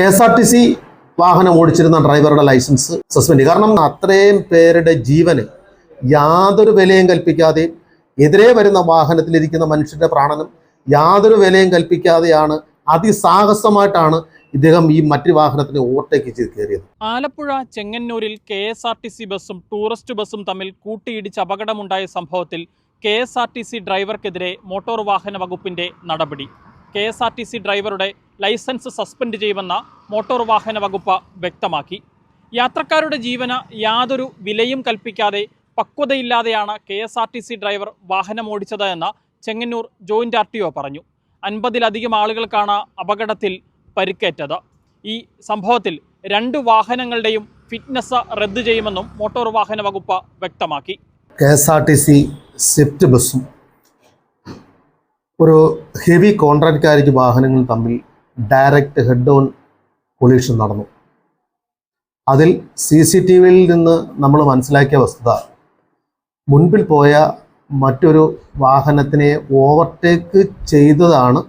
K S R T C വാഹനം ഓടിച്ചിരുന്ന ഡ്രൈവറുടെ ലൈസൻസ് സസ്പെൻഡ് കാരണം അത്രയും പേരുടെ ജീവന് യാതൊരു വിലയും കൽപ്പിക്കാതെ എതിരെ വരുന്ന വാഹനത്തിലിരിക്കുന്ന മനുഷ്യന്റെ പ്രാണനും യാതൊരു വിലയും കൽപ്പിക്കാതെയാണ് അതിസാഹസമായിട്ടാണ് ഇദ്ദേഹം ഈ മറ്റു വാഹനത്തിന് ഓവർടേക്ക് ചെയ്ത് കയറിയത്. ആലപ്പുഴ ചെങ്ങന്നൂരിൽ K S R T C ബസ്സും ടൂറിസ്റ്റ് ബസ്സും തമ്മിൽ കൂട്ടിയിടിച്ച് അപകടമുണ്ടായ സംഭവത്തിൽ K S R T C ഡ്രൈവർക്കെതിരെ motor വാഹന വകുപ്പിന്റെ നടപടി. K S R T C ഡ്രൈവറുടെ ലൈസൻസ് സസ്പെൻഡ് ചെയ്യുമെന്ന മോട്ടോർ വാഹന വകുപ്പ് വ്യക്തമാക്കി. യാത്രക്കാരുടെ ജീവന് യാതൊരു വിലയും കൽപ്പിക്കാതെ പക്വതയില്ലാതെയാണ് K S R T C driver വാഹനം ഓടിച്ചത് എന്ന് Chengannur joint R T O പറഞ്ഞു. അൻപതിലധികം ആളുകൾക്കാണ് അപകടത്തിൽ പരിക്കേറ്റത്. ഈ സംഭവത്തിൽ രണ്ട് വാഹനങ്ങളുടെയും ഫിറ്റ്നസ് റദ്ദ് ചെയ്യുമെന്നും മോട്ടോർ വാഹന വകുപ്പ് വ്യക്തമാക്കി. K S R T C swift ബസ്സും ഒരു ഹെവി കോൺട്രാക്ട് കാരേജ് വാഹനങ്ങൾ തമ്മിൽ ഡയറക്റ്റ് ഹെഡ് ഓൺ കൊളീഷൻ നടന്നു. അതിൽ സി സി ടി വിയിൽ നിന്ന് നമ്മൾ മനസ്സിലാക്കിയ വസ്തുത മുൻപിൽ പോയ മറ്റൊരു വാഹനത്തിനെ ഓവർടേക്ക് ചെയ്തതാണ്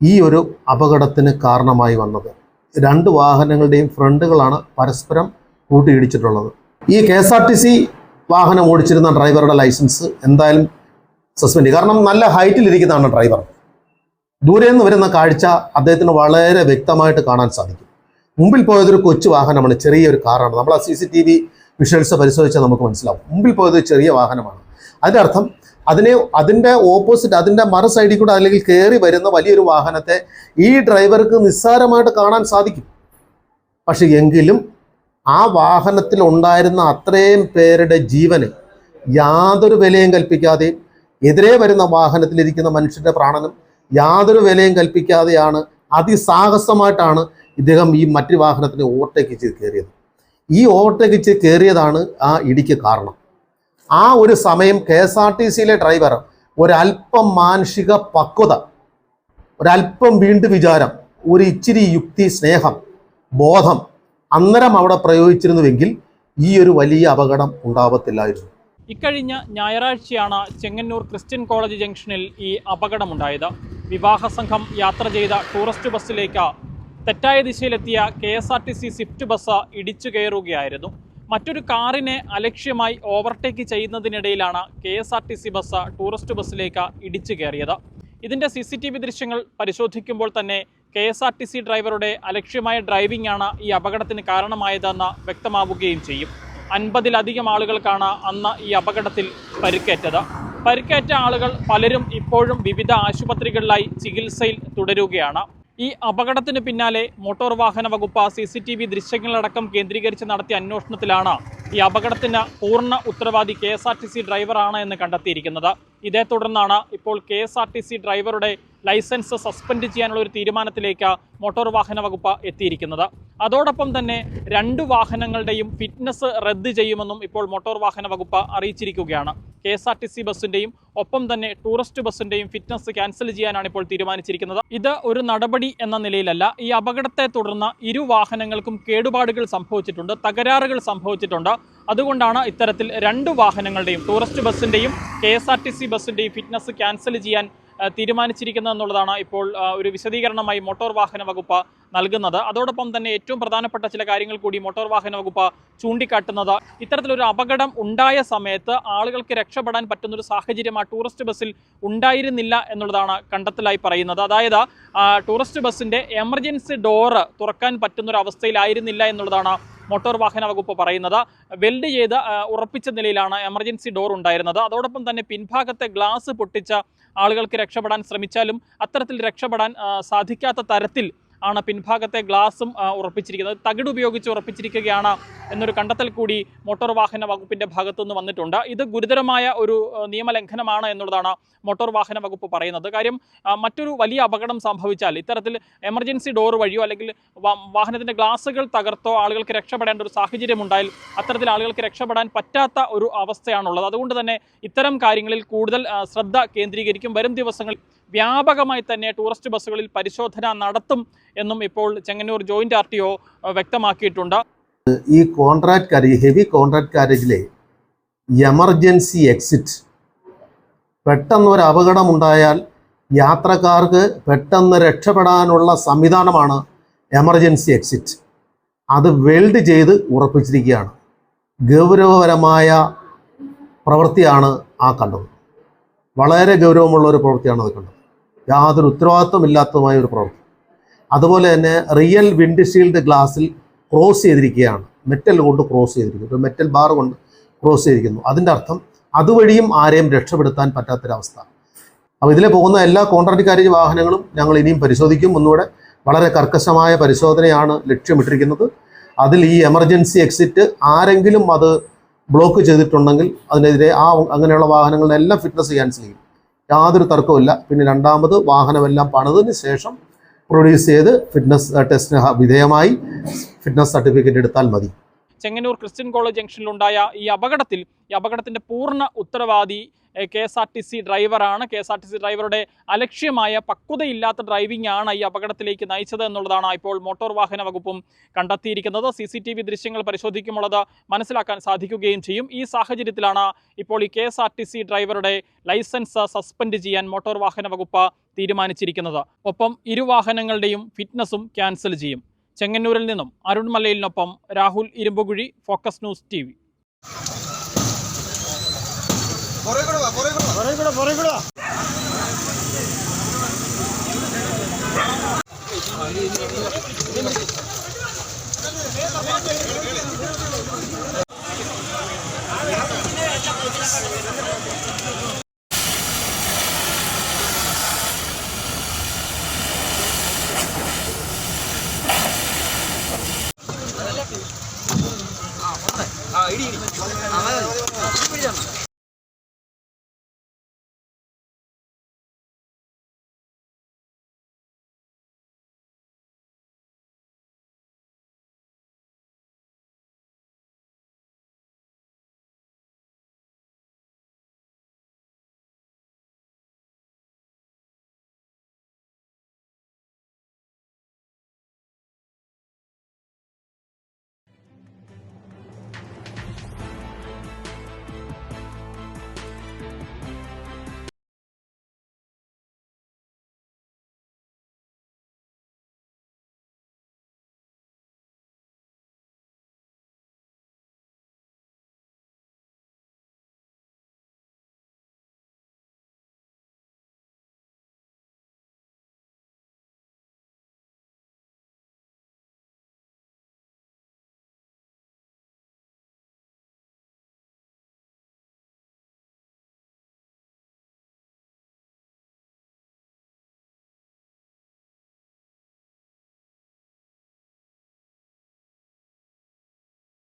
ഈ ഒരു അപകടത്തിന് കാരണമായി വന്നത്. രണ്ട് വാഹനങ്ങളുടെയും ഫ്രണ്ടുകളാണ് പരസ്പരം കൂട്ടിയിടിച്ചിട്ടുള്ളത്. ഈ K S R T C വാഹനം ഓടിച്ചിരുന്ന ഡ്രൈവറുടെ ലൈസൻസ് എന്തായാലും സസ്പെൻഡ് കാരണം നല്ല ഹൈറ്റിൽ ഇരിക്കുന്നതാണ് ഡ്രൈവർ ദൂരെ നിന്ന് വരുന്ന കാഴ്ച അദ്ദേഹത്തിന് വളരെ വ്യക്തമായിട്ട് കാണാൻ സാധിക്കും. മുമ്പിൽ പോയതൊരു കൊച്ചു വാഹനമാണ് ചെറിയൊരു കാറാണ്. നമ്മൾ ആ C C T V visuals പരിശോധിച്ചാൽ നമുക്ക് മനസ്സിലാവും. മുമ്പിൽ പോയത് ചെറിയ വാഹനമാണ്. അതിന്റെ അർത്ഥം അതിനെ അതിന്റെ ഓപ്പോസിറ്റ് അതിന്റെ മറു സൈഡിൽ കൂടെ അല്ലെങ്കിൽ കയറി വരുന്ന വലിയൊരു വാഹനത്തെ ഈ ഡ്രൈവർക്ക് നിസ്സാരമായിട്ട് കാണാൻ സാധിക്കും. പക്ഷെ എങ്കിലും ആ വാഹനത്തിൽ ഉണ്ടായിരുന്ന അത്രയും പേരുടെ ജീവന് യാതൊരു വിലയും കൽപ്പിക്കാതെ എതിരെ വരുന്ന വാഹനത്തിലിരിക്കുന്ന മനുഷ്യന്റെ പ്രാണനും യാതൊരു വിലയും കൽപ്പിക്കാതെയാണ് അതിസാഹസമായിട്ടാണ് ഇദ്ദേഹം ഈ മറ്റു വാഹനത്തിന് ഓവർടേക്ക് ചെയ്ത് കയറിയത്. ഈ ഓവർടേക്ക് ചെയ്ത് കയറിയതാണ് ആ ഇടിക്ക് കാരണം. ആ ഒരു സമയം കെ എസ് ആർ ടി സിയിലെ ഡ്രൈവർ ഒരല്പം മാനസിക പക്വത ഒരല്പം വീണ്ടും വിചാരം ഒരു ഇച്ചിരി യുക്തി സ്നേഹം ബോധം അന്നരം അവിടെ പ്രയോഗിച്ചിരുന്നുവെങ്കിൽ ഈ ഒരു വലിയ അപകടം ഉണ്ടാവത്തില്ലായിരുന്നു. ഇക്കഴിഞ്ഞ ഞായറാഴ്ചയാണ് ചെങ്ങന്നൂർ ക്രിസ്ത്യൻ കോളേജ് ജംഗ്ഷനിൽ ഈ അപകടമുണ്ടായത്. വിവാഹ സംഘം യാത്ര ചെയ്ത ടൂറിസ്റ്റ് ബസ്സിലേക്ക് തെറ്റായ ദിശയിലെത്തിയ K S R T C swift bus ഇടിച്ചു കയറുകയായിരുന്നു. മറ്റൊരു കാറിനെ അലക്ഷ്യമായി overtake ചെയ്യുന്നതിനിടയിലാണ് K S R T C bus tourist ബസ്സിലേക്ക് ഇടിച്ചു കയറിയത്. ഇതിന്റെ സി സി ടി വി ദൃശ്യങ്ങൾ പരിശോധിക്കുമ്പോൾ തന്നെ K S R T C ഡ്രൈവറുടെ അലക്ഷ്യമായ ഡ്രൈവിംഗ് ആണ് ഈ അപകടത്തിന് കാരണമായതെന്ന് വ്യക്തമാവുകയും ചെയ്യും. അൻപതിലധികം ആളുകൾക്കാണ് അന്ന് ഈ അപകടത്തിൽ പരിക്കേറ്റത്. പരിക്കേറ്റ ആളുകൾ പലരും ഇപ്പോഴും വിവിധ ആശുപത്രികളിലായി ചികിത്സയിൽ തുടരുകയാണ്. ഈ അപകടത്തിന് പിന്നാലെ മോട്ടോർ വാഹന വകുപ്പ് സി സി ടി വി ദൃശ്യങ്ങളടക്കം കേന്ദ്രീകരിച്ച് നടത്തിയ അന്വേഷണത്തിലാണ് ഈ അപകടത്തിന് പൂർണ ഉത്തരവാദി K S R T C ഡ്രൈവറാണ് എന്ന് കണ്ടെത്തിയിരിക്കുന്നത്. ഇതേ തുടർന്നാണ് ഇപ്പോൾ K S R T C ഡ്രൈവറുടെ ലൈസൻസ് സസ്പെൻഡ് ചെയ്യാനുള്ള ഒരു തീരുമാനത്തിലേക്ക് മോട്ടോർ വാഹന വകുപ്പ് എത്തിയിരിക്കുന്നത്. അതോടൊപ്പം തന്നെ രണ്ട് വാഹനങ്ങളുടെയും ഫിറ്റ്നസ് റദ്ദ് ചെയ്യുമെന്നും ഇപ്പോൾ മോട്ടോർ വാഹന വകുപ്പ് അറിയിച്ചിരിക്കുകയാണ്. K S R T C ബസ്സിന്റെയും ഒപ്പം തന്നെ ടൂറിസ്റ്റ് ബസ്സിന്റെയും ഫിറ്റ്നസ് ക്യാൻസൽ ചെയ്യാനാണ് ഇപ്പോൾ തീരുമാനിച്ചിരിക്കുന്നത്. ഇത് ഒരു നടപടി എന്ന നിലയിലല്ല. ഈ അപകടത്തെ തുടർന്ന് ഇരു വാഹനങ്ങൾക്കും കേടുപാടുകൾ സംഭവിച്ചിട്ടുണ്ട് തകരാറുകൾ സംഭവിച്ചിട്ടുണ്ട്. അതുകൊണ്ടാണ് ഇത്തരത്തിൽ രണ്ട് വാഹനങ്ങളുടെയും tourist ബസ്സിന്റെയും K S R T C ബസ്സിന്റെയും fitness cancel ചെയ്യാൻ തീരുമാനിച്ചിരിക്കുന്നത് എന്നുള്ളതാണ് ഇപ്പോൾ ഒരു വിശദീകരണമായി മോട്ടോർ വാഹന വകുപ്പ് നൽകുന്നത്. അതോടൊപ്പം തന്നെ ഏറ്റവും പ്രധാനപ്പെട്ട ചില കാര്യങ്ങൾ കൂടി മോട്ടോർ വാഹന വകുപ്പ് ചൂണ്ടിക്കാട്ടുന്നത്. ഇത്തരത്തിലൊരു അപകടം ഉണ്ടായ സമയത്ത് ആളുകൾക്ക് രക്ഷപ്പെടാൻ പറ്റുന്ന ഒരു സാഹചര്യം ആ ടൂറിസ്റ്റ് ബസ്സിൽ ഉണ്ടായിരുന്നില്ല എന്നുള്ളതാണ് കണ്ടെത്തലായി പറയുന്നത്. അതായത് ടൂറിസ്റ്റ് ബസ്സിന്റെ എമർജൻസി ഡോറ് തുറക്കാൻ പറ്റുന്ന ഒരു അവസ്ഥയിലായിരുന്നില്ല എന്നുള്ളതാണ് മോട്ടോർ വാഹന വകുപ്പ് പറയുന്നത്. വെൽഡ് ചെയ്ത് ഉറപ്പിച്ച നിലയിലാണ് എമർജൻസി ഡോർ ഉണ്ടായിരുന്നത്. അതോടൊപ്പം തന്നെ പിൻഭാഗത്തെ ഗ്ലാസ് പൊട്ടിച്ച ആളുകൾക്ക് രക്ഷപ്പെടാൻ ശ്രമിച്ചാലും അത്തരത്തിൽ രക്ഷപ്പെടാൻ സാധിക്കാത്ത തരത്തിൽ ആണ് പിൻഭാഗത്തെ ഗ്ലാസും ഉറപ്പിച്ചിരിക്കുന്നത്. തകിട് ഉപയോഗിച്ച് ഉറപ്പിച്ചിരിക്കുകയാണ് എന്നൊരു കണ്ടെത്തൽ കൂടി മോട്ടോർ വാഹന വകുപ്പിന്റെ ഭാഗത്തുനിന്ന് വന്നിട്ടുണ്ട്. ഇത് ഗുരുതരമായ ഒരു നിയമലംഘനമാണ് എന്നുള്ളതാണ് മോട്ടോർ വാഹന വകുപ്പ് പറയുന്നത്. കാര്യം മറ്റൊരു വലിയ അപകടം സംഭവിച്ചാൽ ഇത്തരത്തിൽ എമർജൻസി ഡോർ വഴിയോ അല്ലെങ്കിൽ വാഹനത്തിന്റെ ഗ്ലാസുകൾ തകർത്തോ ആളുകൾക്ക് രക്ഷപ്പെടേണ്ട ഒരു സാഹചര്യം ഉണ്ടായാൽ അത്തരത്തിൽ ആളുകൾക്ക് രക്ഷപ്പെടാൻ പറ്റാത്ത ഒരു അവസ്ഥയാണുള്ളത്. അതുകൊണ്ട് തന്നെ ഇത്തരം കാര്യങ്ങളിൽ കൂടുതൽ ശ്രദ്ധ കേന്ദ്രീകരിക്കും. വരും ദിവസങ്ങളിൽ വ്യാപകമായി തന്നെ ടൂറിസ്റ്റ് ബസ്സുകളിൽ പരിശോധന നടത്തും എന്നും ഇപ്പോൾ Chengannur joint R T O വ്യക്തമാക്കിയിട്ടുണ്ട്. ഈ കോൺട്രാക്ട് കാരേജ് ഹെവി കോൺട്രാക്ട് കാരേജിലെ എമർജൻസി എക്സിറ്റ് പെട്ടെന്ന് ഒരു അപകടം ഉണ്ടായാൽ യാത്രക്കാർക്ക് പെട്ടെന്ന് രക്ഷപ്പെടാനുള്ള സംവിധാനമാണ് എമർജൻസി എക്സിറ്റ് അത് വെൽഡ് ചെയ്ത് ഉറപ്പിച്ചിരിക്കുകയാണ്. ഗൗരവപരമായ പ്രവൃത്തിയാണ് ആ കണ്ടത്. വളരെ ഗൗരവമുള്ള ഒരു പ്രവൃത്തിയാണ് അത് കണ്ടത്. യാതൊരു ഉത്തരവാദിത്വമില്ലാത്തതുമായ ഒരു പ്രവൃത്തി അതുപോലെ തന്നെ റിയൽ വിൻഡ്ഷീൽഡ് ഗ്ലാസ്സിൽ ക്രോസ് ചെയ്തിരിക്കുകയാണ്. മെറ്റൽ കൊണ്ട് ക്രോസ് ചെയ്തിരിക്കുന്നു. മെറ്റൽ ബാർ കൊണ്ട് ക്രോസ് ചെയ്തിരിക്കുന്നു. അതിന്റെ അർത്ഥം അതുവഴിയും ആരെയും രക്ഷപ്പെടുത്താൻ പറ്റാത്തൊരവസ്ഥ. അപ്പോൾ ഇതിലെ പോകുന്ന എല്ലാ കോൺട്രാക്ട് കാര്യ വാഹനങ്ങളും ഞങ്ങൾ ഇനിയും പരിശോധിക്കും. ഒന്നുകൂടെ വളരെ കർക്കശമായ പരിശോധനയാണ് ലക്ഷ്യമിട്ടിരിക്കുന്നത്. അതിൽ ഈ എമർജൻസി എക്സിറ്റ് ആരെങ്കിലും അത് ബ്ലോക്ക് ചെയ്തിട്ടുണ്ടെങ്കിൽ അതിനെതിരെ ആ അങ്ങനെയുള്ള വാഹനങ്ങളുടെ എല്ലാം ഫിറ്റ്നസ് ക്യാൻസൽ ചെയ്യും യാതൊരു തർക്കവുമില്ല. പിന്നെ രണ്ടാമത് വാഹനമെല്ലാം പണിതിന് ശേഷം പ്രൊഡ്യൂസ് ചെയ്ത് ഫിറ്റ്നസ് ടെസ്റ്റിന് വിധേയമായി ഫിറ്റ്നസ് സർട്ടിഫിക്കറ്റ് എടുത്താൽ മതി. ചെങ്ങന്നൂർ ക്രിസ്ത്യൻ കോളേജ് ജംഗ്ഷനിലുണ്ടായ ഈ അപകടത്തിൽ ഈ അപകടത്തിന്റെ പൂർണ ഉത്തരവാദി K S R T C ഡ്രൈവറാണ്. K S R T C ഡ്രൈവറുടെ അലക്ഷ്യമായ പക്വതയില്ലാത്ത ഡ്രൈവിംഗ് ആണ് ഈ അപകടത്തിലേക്ക് നയിച്ചത് എന്നുള്ളതാണ് ഇപ്പോൾ മോട്ടോർ വാഹന വകുപ്പും കണ്ടെത്തിയിരിക്കുന്നത്. സി സി ടി വി ദൃശ്യങ്ങൾ പരിശോധിക്കുമുള്ളത് മനസ്സിലാക്കാൻ സാധിക്കുകയും ചെയ്യും. ഈ സാഹചര്യത്തിലാണ് ഇപ്പോൾ ഈ K S R T C ഡ്രൈവറുടെ ലൈസൻസ് സസ്പെൻഡ് ചെയ്യാൻ മോട്ടോർ വാഹന വകുപ്പ് തീരുമാനിച്ചിരിക്കുന്നത്. ഒപ്പം ഇരുവാഹനങ്ങളുടെയും ഫിറ്റ്നസും ക്യാൻസൽ ചെയ്യും. ചെങ്ങന്നൂരിൽ നിന്നും Arun മലയിലിനൊപ്പം Rahul Irumbukuzhi focus news T V ആ ഇടി ഇടി. ആ, ഇടി അതെ.